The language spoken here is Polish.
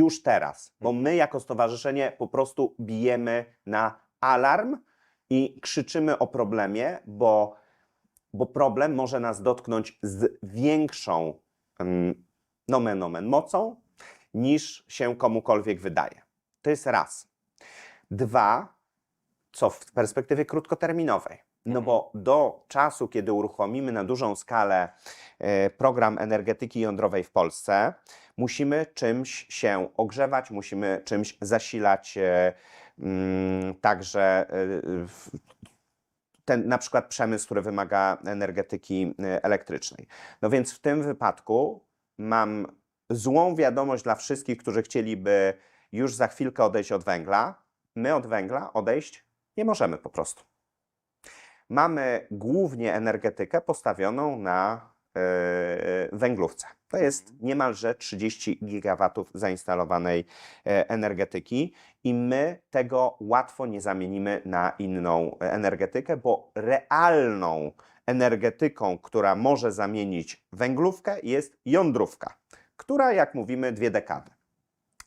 już teraz, bo my jako stowarzyszenie po prostu bijemy na alarm i krzyczymy o problemie, bo, bo problem może nas dotknąć z większą um, nomen omen mocą niż się komukolwiek wydaje. To jest raz. Dwa, co w perspektywie krótkoterminowej. No bo do czasu, kiedy uruchomimy na dużą skalę e, program energetyki jądrowej w Polsce, musimy czymś się ogrzewać, musimy czymś zasilać e, mm, także e, ten na przykład przemysł, który wymaga energetyki elektrycznej. No więc w tym wypadku mam złą wiadomość dla wszystkich, którzy chcieliby już za chwilkę odejść od węgla. My od węgla odejść nie możemy po prostu. Mamy głównie energetykę postawioną na e, węglówce. To jest niemalże 30 gigawatów zainstalowanej e, energetyki i my tego łatwo nie zamienimy na inną e, energetykę, bo realną energetyką, która może zamienić węglówkę, jest jądrówka, która, jak mówimy, dwie dekady.